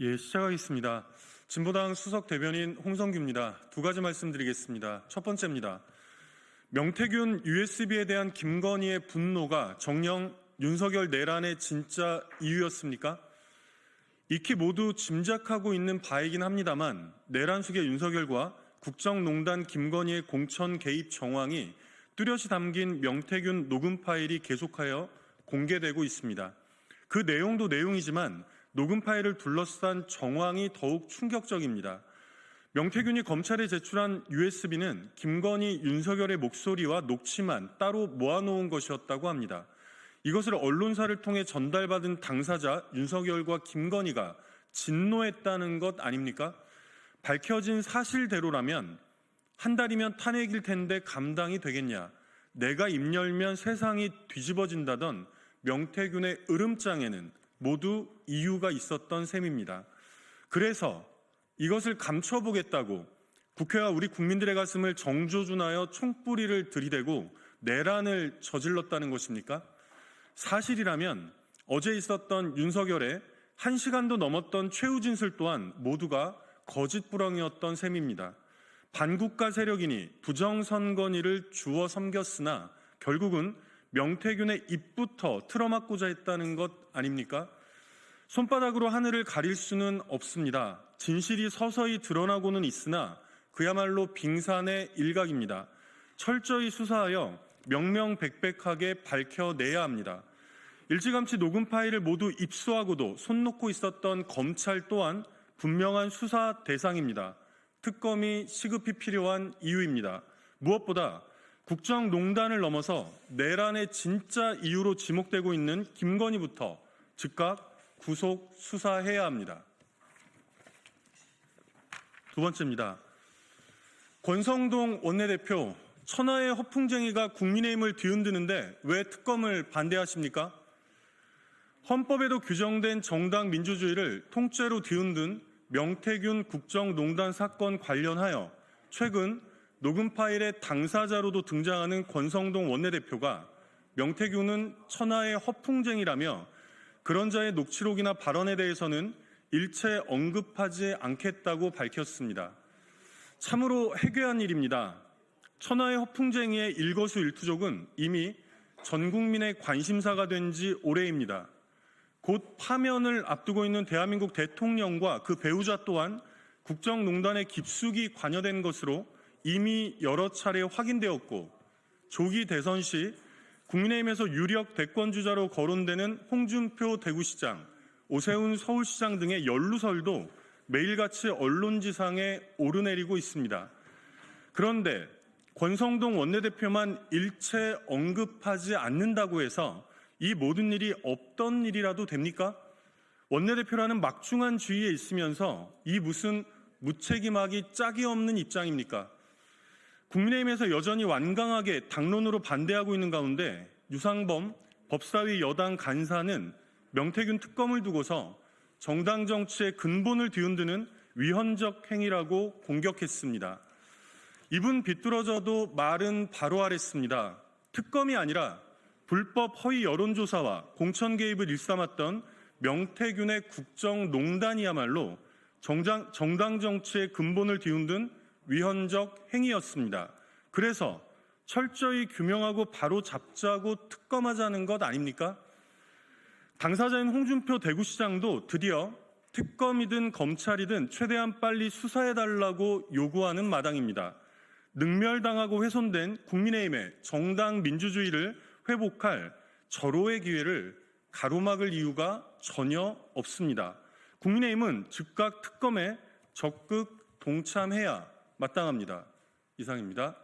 예, 시작하겠습니다. 진보당 수석 대변인 홍성규입니다. 두 가지 말씀드리겠습니다. 첫 번째입니다. 명태균 USB에 대한 김건희의 분노가 정녕 윤석열 내란의 진짜 이유였습니까? 익히 모두 짐작하고 있는 바이긴 합니다만 내란 속의 윤석열과 국정농단 김건희의 공천 개입 정황이 뚜렷이 담긴 명태균 녹음 파일이 계속하여 공개되고 있습니다. 그 내용도 내용이지만 녹음 파일을 둘러싼 정황이 더욱 충격적입니다. 명태균이 검찰에 제출한 USB는 김건희, 윤석열의 목소리와 녹취만 따로 모아놓은 것이었다고 합니다. 이것을 언론사를 통해 전달받은 당사자 윤석열과 김건희가 진노했다는 것 아닙니까? 밝혀진 사실대로라면 한 달이면 탄핵일 텐데 감당이 되겠냐? 내가 입 열면 세상이 뒤집어진다던 명태균의 으름장에는 모두 이유가 있었던 셈입니다. 그래서 이것을 감춰보겠다고 국회와 우리 국민들의 가슴을 정조준하여 총뿌리를 들이대고 내란을 저질렀다는 것입니까? 사실이라면 어제 있었던 윤석열의 한 시간도 넘었던 최후 진술 또한 모두가 거짓부렁이었던 셈입니다. 반국가 세력이니 부정선거니를 주워 섬겼으나 결국은 명태균의 입부터 틀어막고자 했다는 것 아닙니까? 손바닥으로 하늘을 가릴 수는 없습니다. 진실이 서서히 드러나고는 있으나 그야말로 빙산의 일각입니다. 철저히 수사하여 명명백백하게 밝혀내야 합니다. 일찌감치 녹음 파일을 모두 입수하고도 손 놓고 있었던 검찰 또한 분명한 수사 대상입니다. 특검이 시급히 필요한 이유입니다. 무엇보다 국정농단을 넘어서 내란의 진짜 이유로 지목되고 있는 김건희부터 즉각 구속 수사해야 합니다. 두 번째입니다. 권성동 원내대표 천하의 허풍쟁이가 국민의힘을 뒤흔드는데 왜 특검을 반대하십니까? 헌법에도 규정된 정당 민주주의를 통째로 뒤흔든 명태균 국정농단 사건 관련하여 최근 녹음 파일의 당사자로도 등장하는 권성동 원내대표가 명태균은 천하의 허풍쟁이라며 그런 자의 녹취록이나 발언에 대해서는 일체 언급하지 않겠다고 밝혔습니다. 참으로 해괴한 일입니다. 천하의 허풍쟁이의 일거수일투족은 이미 전 국민의 관심사가 된 지 오래입니다. 곧 파면을 앞두고 있는 대한민국 대통령과 그 배우자 또한 국정농단에 깊숙이 관여된 것으로 이미 여러 차례 확인되었고 조기 대선 시 국민의힘에서 유력 대권주자로 거론되는 홍준표 대구시장, 오세훈 서울시장 등의 연루설도 매일같이 언론지상에 오르내리고 있습니다. 그런데 권성동 원내대표만 일체 언급하지 않는다고 해서 이 모든 일이 없던 일이라도 됩니까? 원내대표라는 막중한 주의에 있으면서 이 무슨 무책임하기 짝이 없는 입장입니까? 국민의힘에서 여전히 완강하게 당론으로 반대하고 있는 가운데 유상범 법사위 여당 간사는 명태균 특검을 두고서 정당 정치의 근본을 뒤흔드는 위헌적 행위라고 공격했습니다. 입은 비뚤어져도 말은 바로 하랬습니다. 특검이 아니라 불법 허위 여론조사와 공천 개입을 일삼았던 명태균의 국정농단이야말로 정당 정치의 근본을 뒤흔든 위헌적 행위였습니다. 그래서 철저히 규명하고 바로 잡자고 특검하자는 것 아닙니까? 당사자인 홍준표 대구시장도 드디어 특검이든 검찰이든 최대한 빨리 수사해달라고 요구하는 마당입니다. 능멸당하고 훼손된 국민의힘의 정당 민주주의를 회복할 절호의 기회를 가로막을 이유가 전혀 없습니다. 국민의힘은 즉각 특검에 적극 동참해야 마땅합니다. 이상입니다.